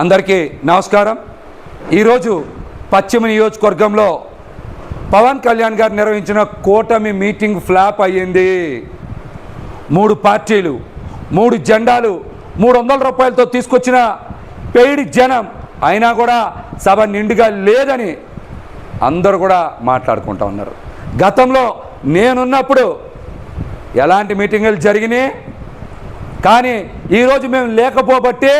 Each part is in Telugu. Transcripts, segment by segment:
అందరికీ నమస్కారం. ఈరోజు పశ్చిమ నియోజకవర్గంలో పవన్ కళ్యాణ్ గారు నిర్వహించిన కూటమి మీటింగ్ ఫ్లాప్ అయ్యింది. మూడు పార్టీలు మూడు జెండాలు మూడు వందల రూపాయలతో తీసుకొచ్చిన పెయిడ్ జనం. అయినా కూడా సభ నిండుగా లేదని అందరూ కూడా మాట్లాడుకుంటూ ఉన్నారు. గతంలో నేనున్నప్పుడు ఎలాంటి మీటింగులు జరిగినాయి? కానీ ఈరోజు మేము లేకపోబట్టి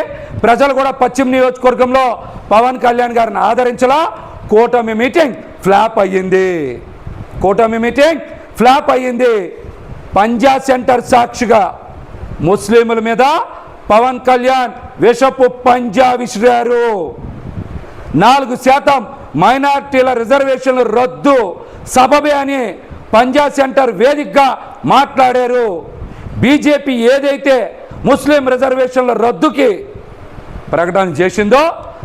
ప్రజలు కూడా పశ్చిమ నియోజకవర్గంలో పవన్ కళ్యాణ్ గారిని ఆదరించలా. కూటమి మీటింగ్ ఫ్లాప్ అయ్యింది. కూటమి మీటింగ్ ఫ్లాప్ అయ్యింది. పంజా సెంటర్ సాక్షిగా ముస్లింల మీద పవన్ కళ్యాణ్ విషపు పంజా విసిరారు. నాలుగు శాతం మైనార్టీల రిజర్వేషన్లు రద్దు. సబబే అని పంజా సెంటర్ వేదికగా మాట్లాడారు. బీజేపీ ఏదైతే ముస్లిం రిజర్వేషన్ల రద్దుకి ప్రకటన చేసిందో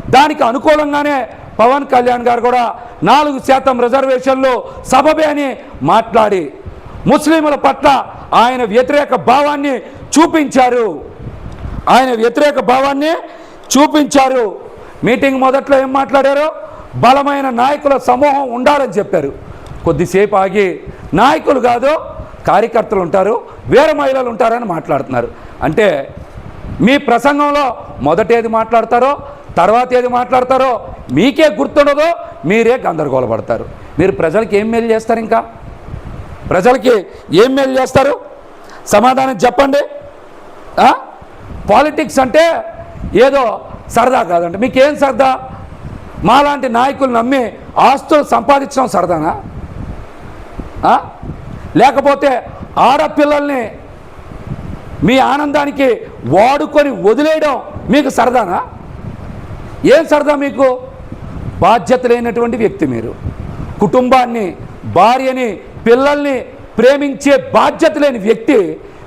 దానికి అనుకూలంగానే పవన్ కళ్యాణ్ గారు కూడా నాలుగు శాతం రిజర్వేషన్లు సబబే అని మాట్లాడి ముస్లింల పట్ల ఆయన వ్యతిరేక భావాన్ని చూపించారు. ఆయన వ్యతిరేక భావాన్ని చూపించారు. మీటింగ్ మొదట్లో ఏం మాట్లాడారు? బలమైన నాయకుల సమూహం ఉండాలని చెప్పారు. కొద్దిసేపు ఆగి నాయకులు కాదు కార్యకర్తలు ఉంటారు వేరే మహిళలు ఉంటారని మాట్లాడుతున్నారు. అంటే మీ ప్రసంగంలో మొదట ఏది మాట్లాడతారో తర్వాత ఏది మాట్లాడతారో మీకే గుర్తుండదో మీరే గందరగోళపడతారు మీరు ప్రజలకి ఏం మేలు చేస్తారు ఇంకా? ప్రజలకి ఏం మేలు చేస్తారు? సమాధానం చెప్పండి. పాలిటిక్స్ అంటే ఏదో సరదా కాదండి. మీకేం సరదా? మాలాంటి నాయకులు నమ్మి ఆస్తులు సంపాదించడం సరదానా? లేకపోతే ఆడపిల్లల్ని మీ ఆనందానికి వాడుకొని వదిలేయడం మీకు సరదానా? ఏం సరదా మీకు? బాధ్యత లేనటువంటి వ్యక్తి మీరు. కుటుంబాన్ని భార్యని పిల్లల్ని ప్రేమించే బాధ్యత లేని వ్యక్తి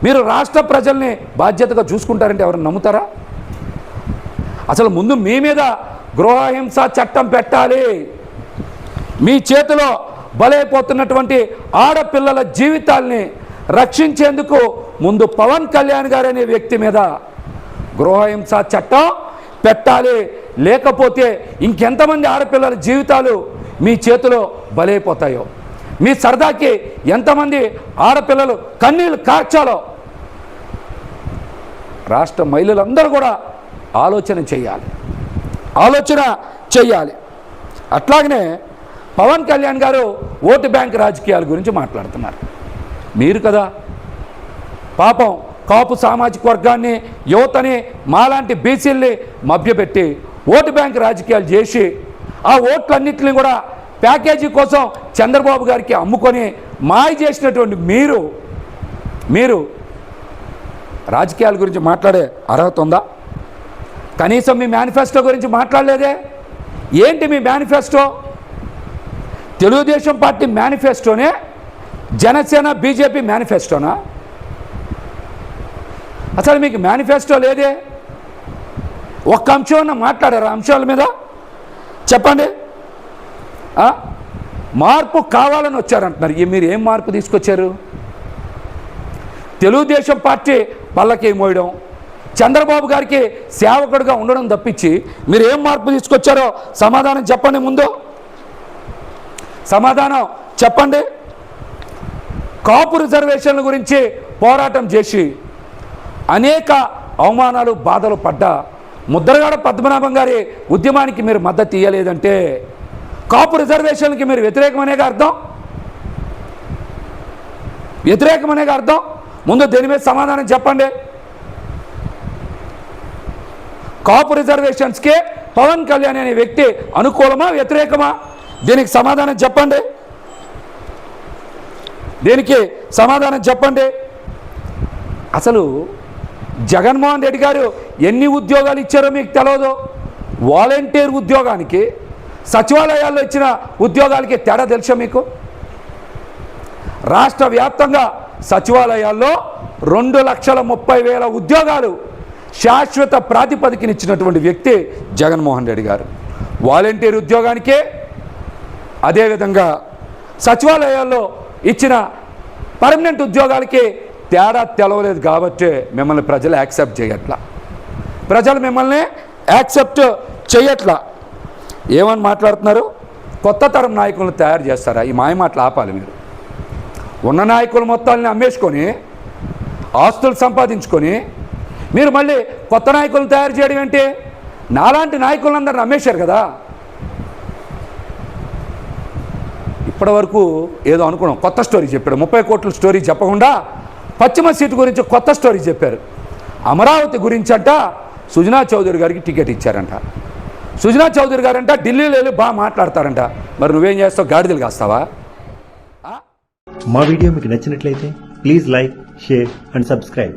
మీరు రాష్ట్ర ప్రజల్ని బాధ్యతగా చూసుకుంటారంటే ఎవరు నమ్ముతారా? అసలు ముందు మీ మీద గృహహింస చట్టం పెట్టాలి. మీ చేతిలో బలైపోతున్నటువంటి ఆడపిల్లల జీవితాల్ని రక్షించేందుకు ముందు పవన్ కళ్యాణ్ గారు అనే వ్యక్తి మీద గృహహింస చట్టం పెట్టాలి. లేకపోతే ఇంకెంతమంది ఆడపిల్లల జీవితాలు మీ చేతిలో బలైపోతాయో. మీ సరదాకి ఎంతమంది ఆడపిల్లలు కన్నీళ్ళు కార్చాలో. రాష్ట్ర మహిళలందరూ కూడా ఆలోచన చేయాలి. ఆలోచన చేయాలి. అట్లాగనే పవన్ కళ్యాణ్ గారు ఓటు బ్యాంక్ రాజకీయాల గురించి మాట్లాడుతున్నారు. మీరు కదా. పాపం కాపు సామాజిక వర్గాన్ని యువతని మాలాంటి బీసీల్ని మభ్యపెట్టి ఓటు బ్యాంక్ రాజకీయాలు చేసి ఆ ఓట్లన్నింటినీ కూడా ప్యాకేజీ కోసం చంద్రబాబు గారికి అమ్ముకొని మాయ చేసినటువంటి మీరు మీరు రాజకీయాల గురించి మాట్లాడే అర్హత ఉందా? కనీసం మీ మేనిఫెస్టో గురించి మాట్లాడలేదే? ఏంటి మీ మేనిఫెస్టో? తెలుగుదేశం పార్టీ మేనిఫెస్టోనే జనసేన బీజేపీ మేనిఫెస్టోనా? అసలు మీకు మేనిఫెస్టో లేదే? ఒక్క అంశం అన్న మాట్లాడారు అంశాల మీద? చెప్పండి. మార్పు కావాలని వచ్చారంటున్నారు. మీరు ఏం మార్పు తీసుకొచ్చారు? తెలుగుదేశం పార్టీ పల్లకి మోయడం చంద్రబాబు గారికి సేవకుడిగా ఉండడం తప్పించి మీరు ఏం మార్పు తీసుకొచ్చారో సమాధానం చెప్పండి ముందు. సమాధానం చెప్పండి. కాపు రిజర్వేషన్ల గురించి పోరాటం చేసి అనేక అవమానాలు బాధలు పడ్డ ముద్రగాడ పద్మనాభం గారి ఉద్యమానికి మీరు మద్దతు ఇవ్వలేదంటే కాపు రిజర్వేషన్కి మీరు వ్యతిరేకమనేగా అర్థం? వ్యతిరేకమనేగా అర్థం? ముందు దీని మీద సమాధానం చెప్పండి? కాపు రిజర్వేషన్స్కి పవన్ కళ్యాణ్ అనే వ్యక్తి అనుకూలమా వ్యతిరేకమా? దీనికి సమాధానం చెప్పండి. దీనికి సమాధానం చెప్పండి. అసలు జగన్మోహన్ రెడ్డి గారు ఎన్ని ఉద్యోగాలు ఇచ్చారో మీకు తెలియదు వాలంటీర్ ఉద్యోగానికి సచివాలయాల్లో ఇచ్చిన ఉద్యోగాలకి తేడా తెలుసా మీకు? రాష్ట్ర వ్యాప్తంగా సచివాలయాల్లో రెండు లక్షల ముప్పై వేల ఉద్యోగాలు శాశ్వత ప్రాతిపదికనిచ్చినటువంటి వ్యక్తి జగన్మోహన్ రెడ్డి గారు. వాలంటీర్ ఉద్యోగానికే అదేవిధంగా సచివాలయాల్లో ఇచ్చిన పర్మనెంట్ ఉద్యోగాలకి తేడా తెలవలేదు కాబట్టి మిమ్మల్ని ప్రజలు యాక్సెప్ట్ చేయట్లా. ప్రజలు మిమ్మల్ని యాక్సెప్ట్ చేయట్లా. ఏమని మాట్లాడుతున్నారు? కొత్త తరం నాయకులను తయారు చేస్తారా? ఈ మాయ మాటలు ఆపాలి మీరు. ఉన్న నాయకుల మొత్తాలని అమ్మేసుకొని ఆస్తులు సంపాదించుకొని మీరు మళ్ళీ కొత్త నాయకులను తయారు చేయడం ఏంటి? నాలాంటి నాయకులందరిని అమ్మేశారు కదా. ఇప్పటి వరకు ఏదో అనుకున్నాం. కొత్త స్టోరీ చెప్పాడు. ముప్పై కోట్ల స్టోరీ చెప్పకుండా పశ్చిమ సీటు గురించి కొత్త స్టోరీ చెప్పారు. అమరావతి గురించి అంట సుజనా చౌదరి గారికి టికెట్ ఇచ్చారంట. సుజనా చౌదరి గారంట ఢిల్లీలో వెళ్ళి బాగా మాట్లాడతారంట. మరి నువ్వేం చేస్తావు? గాడిదలు కాస్తావా? మా వీడియో మీకు నచ్చినట్లయితే please like share and subscribe.